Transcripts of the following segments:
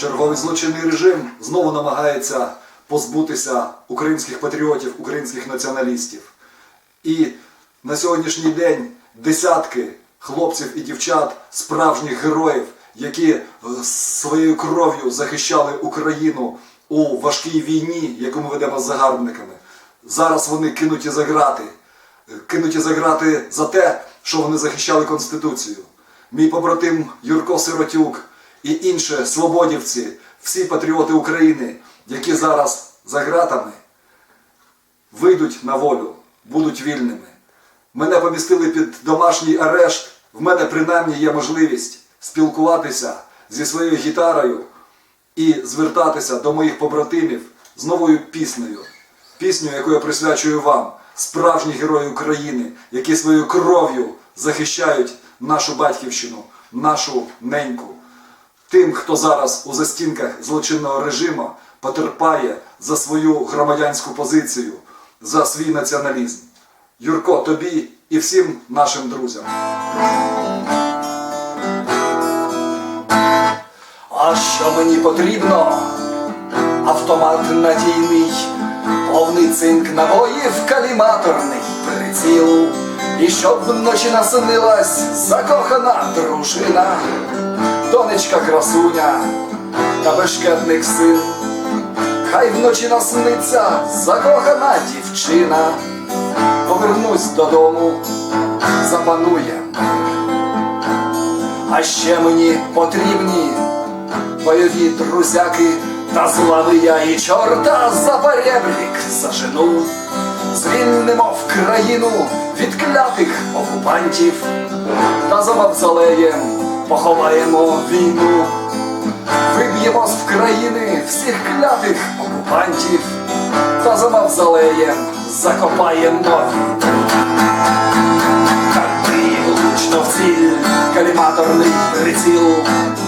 кривавий злочинний режим знову намагається позбутися українських патріотів, українських націоналістів. І на сьогоднішній день десятки хлопців і дівчат, справжніх героїв, які е, своєю кров'ю захищали Україну у важкій війні, яку ми ведемо з загарбниками. Зараз вони кинуті за грати, Е, кинуті за грати за те, що вони захищали Конституцію. Мій побратим Юрко Сиротюк і інші свободівці, всі патріоти України, які зараз за гратами, вийдуть на волю, будуть вільними. Мене помістили під домашній арешт. В мене принаймні є можливість спілкуватися зі своєю гітарою і звертатися до моїх побратимів з новою піснею. Пісню, яку я присвячую вам, справжні герої України, які своєю кров'ю захищають нашу батьківщину, нашу неньку. Тим, хто зараз у застінках злочинного режиму потерпає за свою громадянську позицію, за свій націоналізм. Юрко, тобі і всім нашим друзям. А що мені потрібно? Автомат надійний, повний цинк набоїв, каліматорний приціл. І щоб вночі наснилась закохана дружина, донечка красуня та бешкетник син. Хай вночі насниться закохана дівчина, повернусь додому, запанує. А ще мені потрібні бойові друзяки, та злави я і чорта за перебрік зажену. Звільнимо в країну від клятих окупантів, та за мавзолеєм поховаємо війну. Виб'ємо з країни всіх клятих окупантів, та за мавзолеєм закопаємо. Так влучно каліматорний приціл,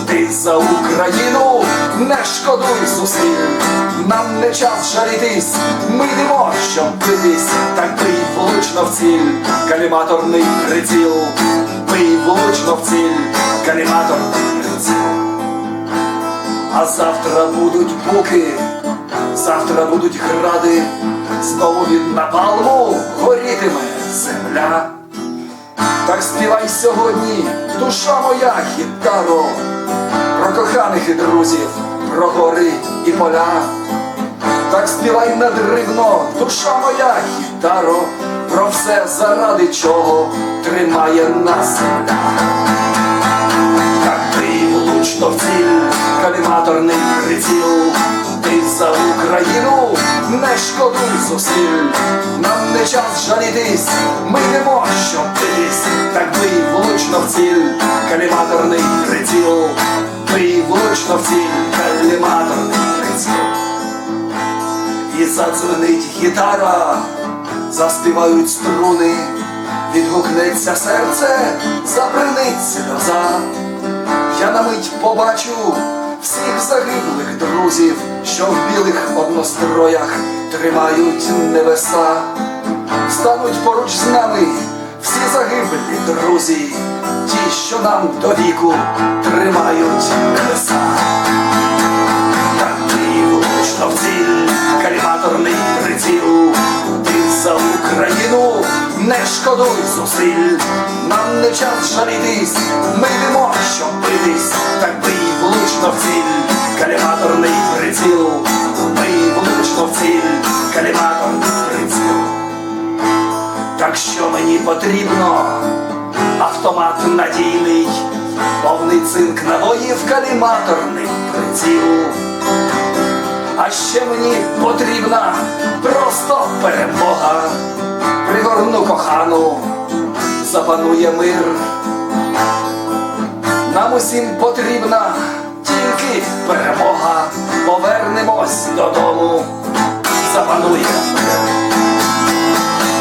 ти за Україну не шкодуй зусиль, нам не час жалітись, ми йдемо, щоб так бий влучно в ціль, каліматорний приціл, бий влучно в ціль, каліматорний приціл. А завтра будуть буки, завтра будуть гради, знову від напалму горітиме земля. Так співай сьогодні, душа моя гітаро, про коханих і друзів, про гори і поля. Так співай надривно, душа моя гітаро, про все, заради чого тримає нас. Так ти влучно в ціль, каліматорний приціл, ти за Україну не шкодуй зусиль, нам не час жалітись, ми йдемо, щоб битись, так бий влучно в ціль, каліматорний приціл, бий влучно в ціль, І задзвенить гітара, заспівають струни, відгукнеться серце, забринить сльоза. Я на мить побачу всіх загиблих друзів, що в білих одностроях тримають небеса, стануть поруч з нами всі загиблі друзі, ті, що нам до віку тримають небеса. Шкодуй зусиль, нам не час жалітись, ми йдемо, щоб битись, так бий влучно в ціль, каліматорний приціл, бий влучно в ціль, каліматорний приціл. Так що мені потрібно? Автомат надійний, повний цинк набоїв, каліматорний приціл. А ще мені потрібна просто перемога. Пригорну кохану, запанує мир. Нам усім потрібна тільки перемога. Повернемось додому, запанує.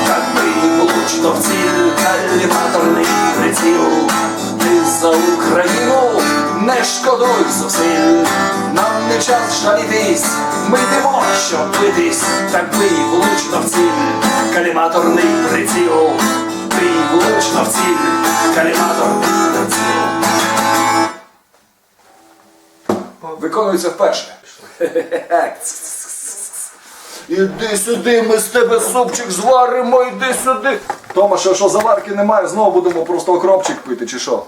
Так бий влучно в ціль, каліматорний приціл. Не шкодуй зусиль. Нам не час жалітись, ми йдемо, щоб битись, так бий влучно в ціль, каліматорний приціл. Бий влучно в ціль, каліматорний приціл. виконується вперше. Іди сюди, ми з тебе супчик зваримо, іди сюди. Тома, що, що заварки немає, знову будемо просто окропчик пити, чи що?